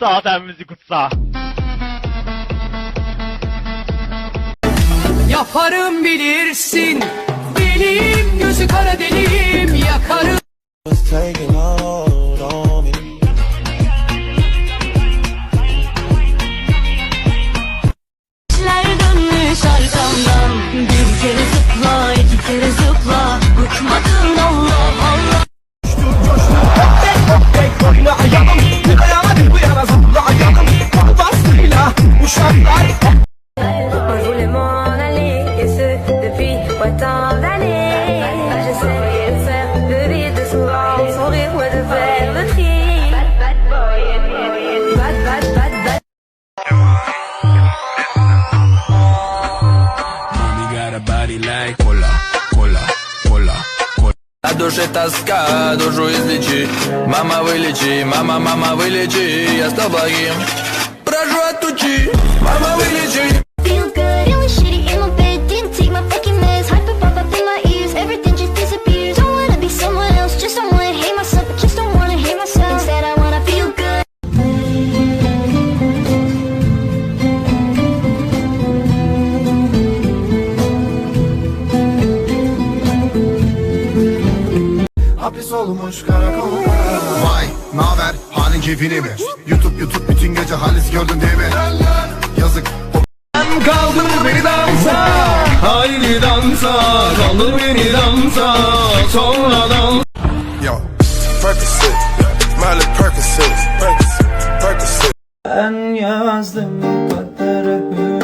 Zaten müzik kutsa. Yaparım bilirsin Deliyim gözü kara deliyim Yakarım body like cola, cola, cola, cola. На душе тоска, душу излечи. Мама вылечи, мама, мама вылечи. Я стал благим, прошу отучи. Мама вылечи. Feel good, halin keyfini mi? YouTube YouTube bütün gece halis gördün değil mi? Yazık. Kaldır beni dansa, haydi dansa, kaldır beni dansa, sonra dans. Yo. Percocet. Miley Percocet. Percocet. Ben yazdım kadere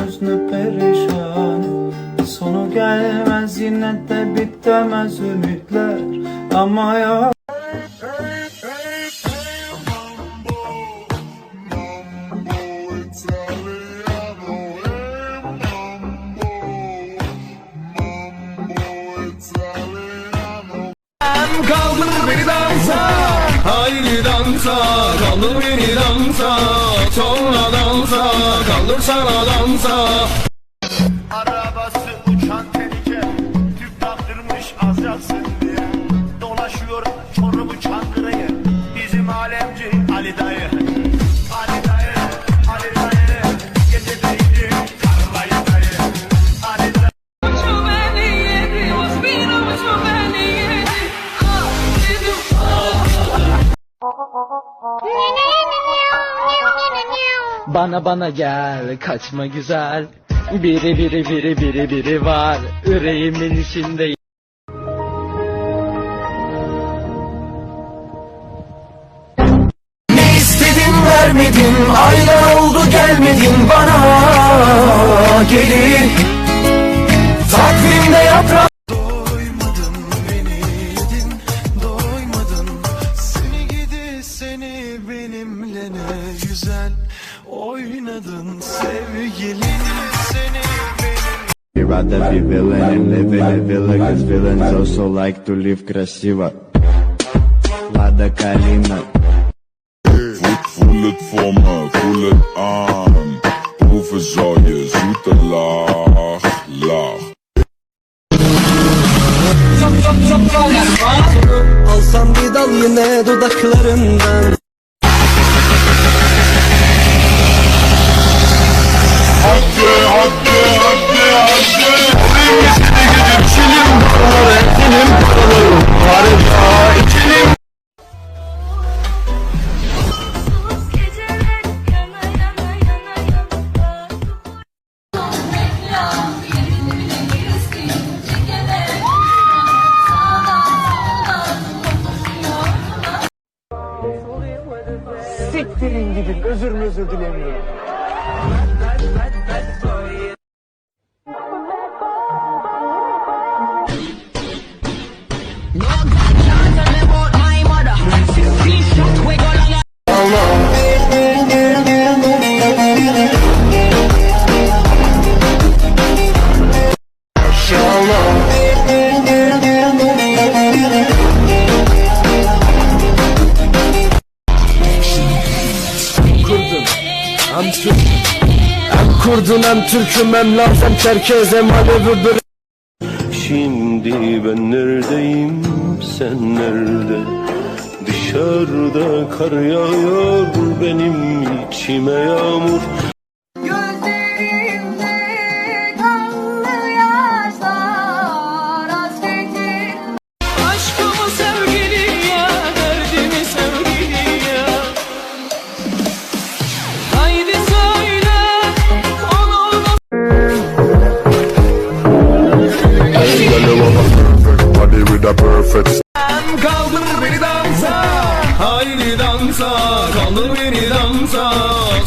hüznü perişan. Sonu gelmez yine de bitemez ümitler. Ama ya dansa, kaldır beni dansa, sonra dansa, kaldır sana dansa. Bana bana gel kaçma güzel. Biri biri biri biri biri var. Yüreğimin içinde. Ne istedim vermedin Aylar oldu gelmedin bana. Gelin Takvimde yaprak Oynadın sevgilim seni benim I'd rather be villain and live in a villa Cause villains also like to live красиво Lada Kalina Voel het voor me, voel het aan Proeven zou je zoete laag, laag Alsam bir dal yine dudaklarından bad, bad, bad, bad boy. Kurdun hem Türk'üm hem Laz Çerkez hem Alevi bir Şimdi ben neredeyim? Sen nerede? Dışarı dışarıda kar yağıyor benim içime yağmur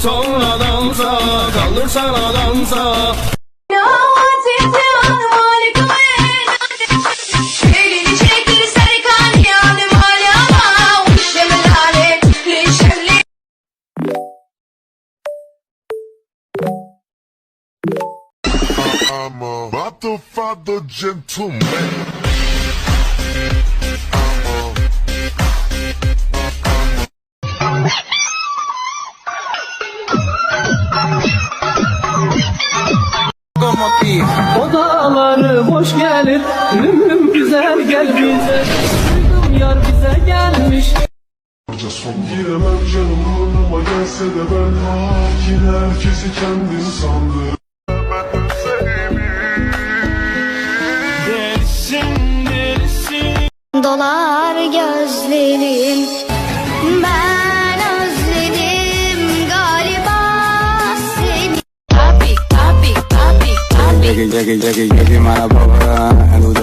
Sonra dansa Kaldır sana dansa I'm a father, father, gentleman. Odaları boş gelir Ümüm güzel gel bize Duydum yar bize gelmiş. Giremem canım burnuma gelse de ben Yine herkesi kendin sandım. Dolar gözlerim llegue, llegue, llegue, llegue, mala.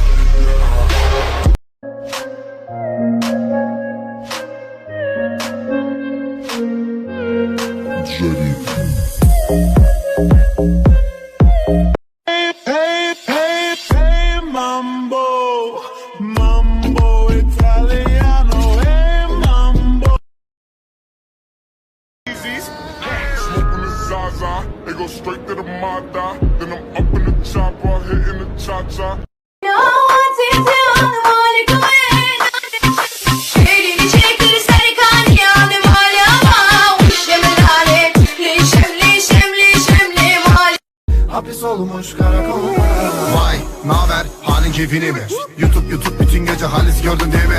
keyfini mi? YouTube YouTube bütün gece halis gördün değil mi?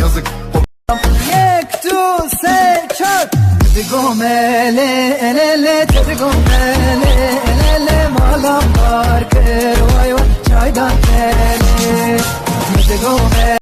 Yazık. Yek tu se çak gomele elele te gomele elele malam var kır vay vay. Çaydan tele Te gomele